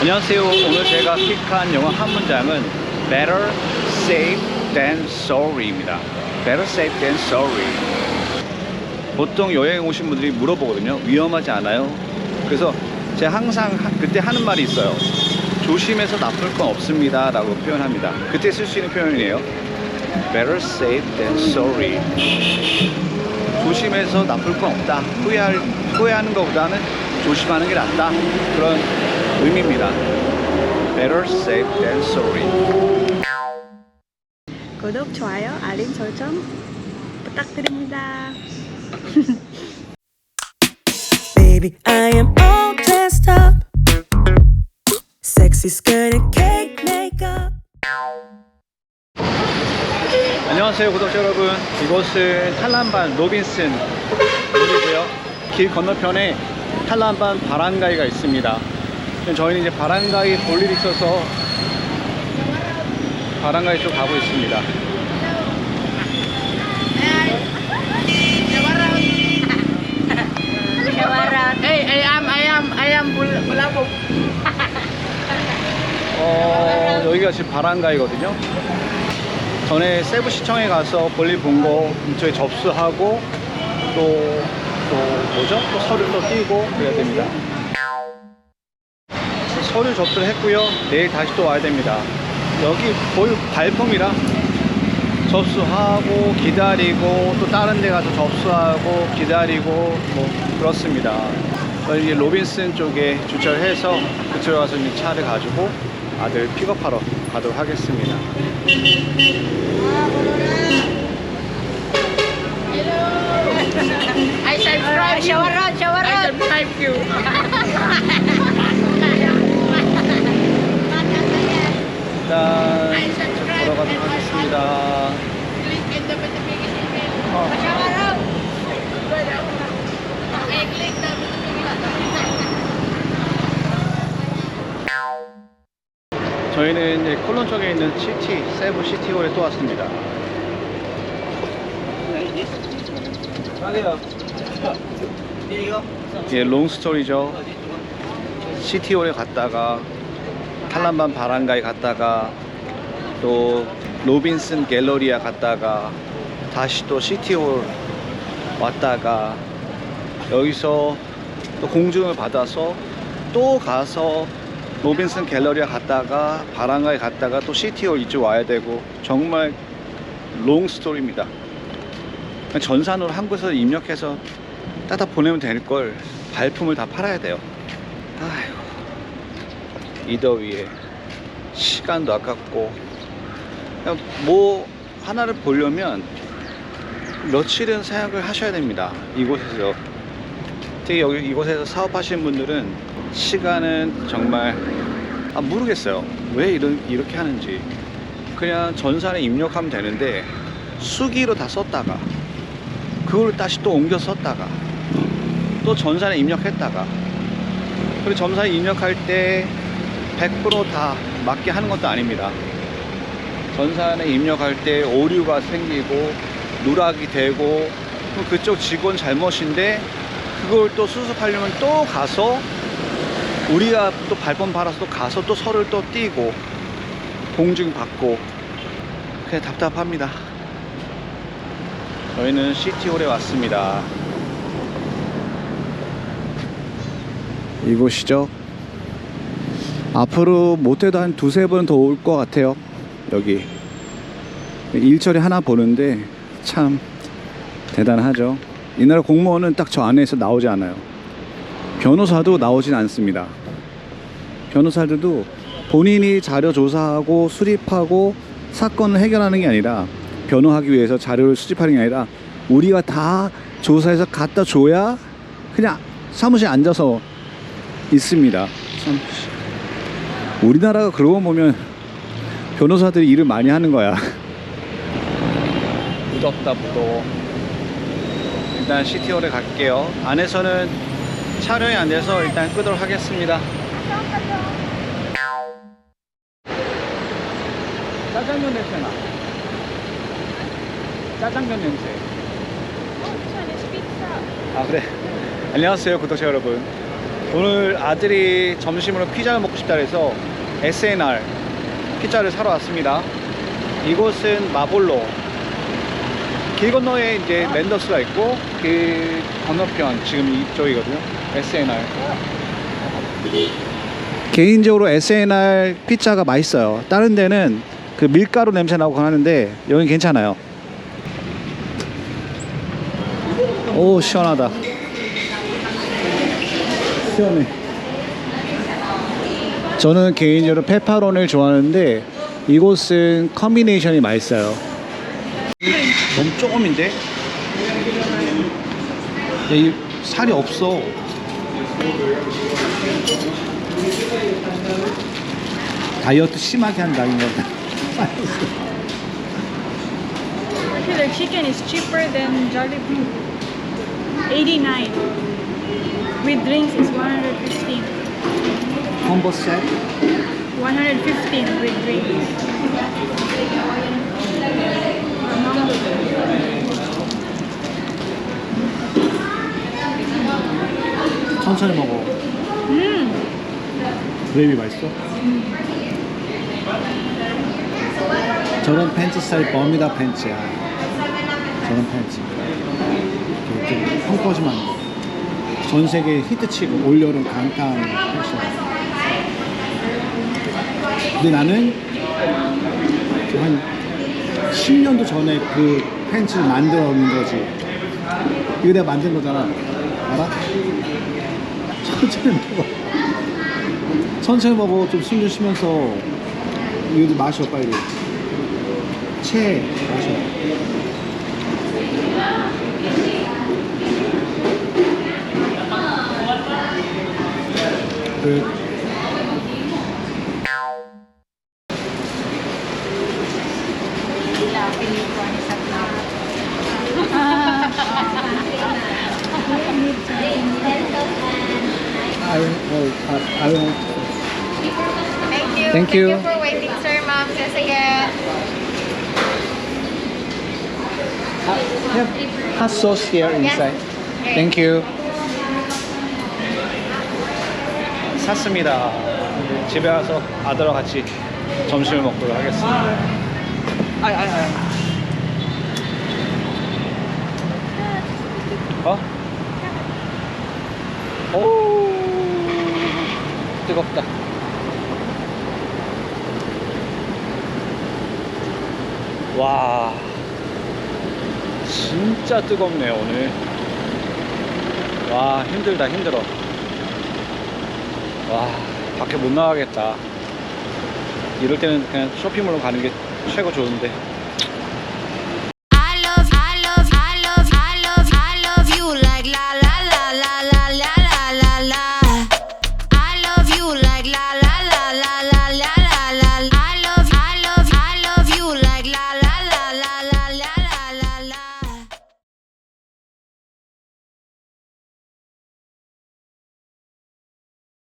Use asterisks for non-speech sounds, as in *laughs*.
안녕하세요. 오늘 제가 픽한 영어 한 문장은 Better safe than sorry입니다. Better safe than sorry. 보통 여행 오신 분들이 물어보거든요. 위험하지 않아요? 그래서 제가 항상 하- 그때 하는 말이 있어요. 조심해서 나쁠 건 없습니다. 라고 표현합니다. 그때 쓸 수 있는 표현이에요. Better safe than sorry. 조심해서 나쁠 건 없다. 후회할, 후회하는 것보다는 조심하는 게 낫다. 그런 의미입니다. Better safe than sorry. 구독, 좋아요, 알림 설정 부탁드립니다. *laughs* Baby, I am all dressed up. Sexy skirt and cake makeup. 안녕하세요 구독자 여러분 이곳은 탈란반 로빈슨 로이고요 길 건너편에 탈란반 바란가이가 있습니다 저희는 이제 바란가이 볼 일이 있어서 바란가이 쪽 가고 있습니다. 어, 여기가 지금 바란가이거든요 전에 세부시청에 가서 볼일 본거 이쪽에 접수하고 또, 또 뭐죠? 또 서류 또 띄고 그래야 됩니다 서류 접수를 했고요. 내일 다시 또 와야 됩니다. 여기 거의 발품이라 접수하고 기다리고 또 다른 데 가서 접수하고 기다리고 뭐 그렇습니다. 저희 로빈슨 쪽에 주차를 해서 그쪽에 가서 이제 차를 가지고 아들 픽업하러 가도록 하겠습니다. I subscribe you. I subscribe you. *laughs* 일단 I subscribe 들어가도록 and 하겠습니다 click in the notification bell. 어. Shower the notification. 저희는 이제 콜론 쪽에 있는 시티, 세부 시티홀에 또 왔습니다. 예, 롱 스토리죠. 시티홀에 갔다가 탈란반 바란가에 갔다가 또 로빈슨 갤러리아 갔다가 다시 또 시티홀 왔다가 여기서 또 공중을 받아서 또 가서 로빈슨 갤러리아 갔다가 바란가에 갔다가 또 시티홀 이쪽 와야 되고 정말 롱 스토리입니다. 전산으로 한국에서 입력해서 따다 보내면 될 걸 발품을 다 팔아야 돼요. 아이고 이 더위에 시간도 아깝고 뭐 하나를 보려면 며칠은 생각을 하셔야 됩니다. 이곳에서 특히 여기 이곳에서 사업하시는 분들은 시간은 정말 아, 모르겠어요. 왜 이런 이렇게 하는지 그냥 전산에 입력하면 되는데 수기로 다 썼다가 그걸 다시 또 옮겨 썼다가 또 전산에 입력했다가 그리고 전산에 입력할 때 100%다 맞게 하는 것도 아닙니다. 전산에 입력할 때 오류가 생기고 누락이 되고 그쪽 직원 잘못인데 그걸 또 수습하려면 또 가서 우리가 또 발품 팔아서 또 가서 또 서류를 또 띄고 공증 받고 그냥 답답합니다. 저희는 시티홀에 왔습니다. 이곳이죠. 앞으로 못해도 한 두세 번 더 올 것 같아요. 여기. 일처리 하나 보는데 참 대단하죠. 이 나라 공무원은 딱 저 안에서 나오지 않아요. 변호사도 나오진 않습니다. 변호사들도 본인이 자료 조사하고 수립하고 사건을 해결하는 게 아니라 변호하기 위해서 자료를 수집하는 게 아니라 우리가 다 조사해서 갖다 줘야 그냥 사무실에 앉아서 있습니다. 참 우리나라가 그러고 보면 변호사들이 일을 많이 하는 거야. 무덥다 무더워. 일단 시티홀에 갈게요. 안에서는 촬영이 안 돼서 일단 끄도록 하겠습니다. 짜장면 냄새 나. 짜장면 냄새. 아 그래. 안녕하세요 구독자 여러분. 오늘 아들이 점심으로 피자를 먹고 싶다 해서 SNR 피자를 사러 왔습니다. 이곳은 마볼로. 길 건너에 이제 랜더스가 있고 그 건너편 지금 이쪽이거든요. SNR. 개인적으로 SNR 피자가 맛있어요. 다른 데는 그 밀가루 냄새 나고 하는데 여긴 괜찮아요. 오 시원하다. 시원해. 저는 개인적으로 페퍼론을 좋아하는데 이곳은 컨비네이션이 맛있어요. 너무 조금인데? 야, 이 살이 없어. 다이어트 심하게 한다 이거. Actually, the chicken is cheaper than Jollibee. 89. With drinks is 115. 콤보 셋. 115 with drinks. 천천히 먹어. 음, 그레이비 맛있어? 저런 팬츠 스타일 버뮤다 팬츠야. 저런 팬츠. 이렇게 펑퍼짐한 거. 전 세계 히트치고 올여름 강타한 패션. 근데 나는 한 10년도 전에 그 팬츠를 만들어 놓은 거지. 이거 내가 만든 거잖아. 알아? 천천히 먹어. 천천히 먹어 좀 숨 좀 쉬면서 이거 좀 마셔 빨리 채 마셔 그 I will, I, will Thank you. Thank you. for waiting, sir, ma'am. Sige. have hot sauce here inside. Thank you. 샀습니다. 집에 가서 아들과 같이 점심을 먹도록 하겠습니다. 아이, 아이, 아이. 어? 오, 뜨겁다. 와. 진짜 뜨겁네요 오늘 와 힘들다 힘들어 와 밖에 못 나가겠다 이럴 때는 그냥 쇼핑몰로 가는 게 최고 좋은데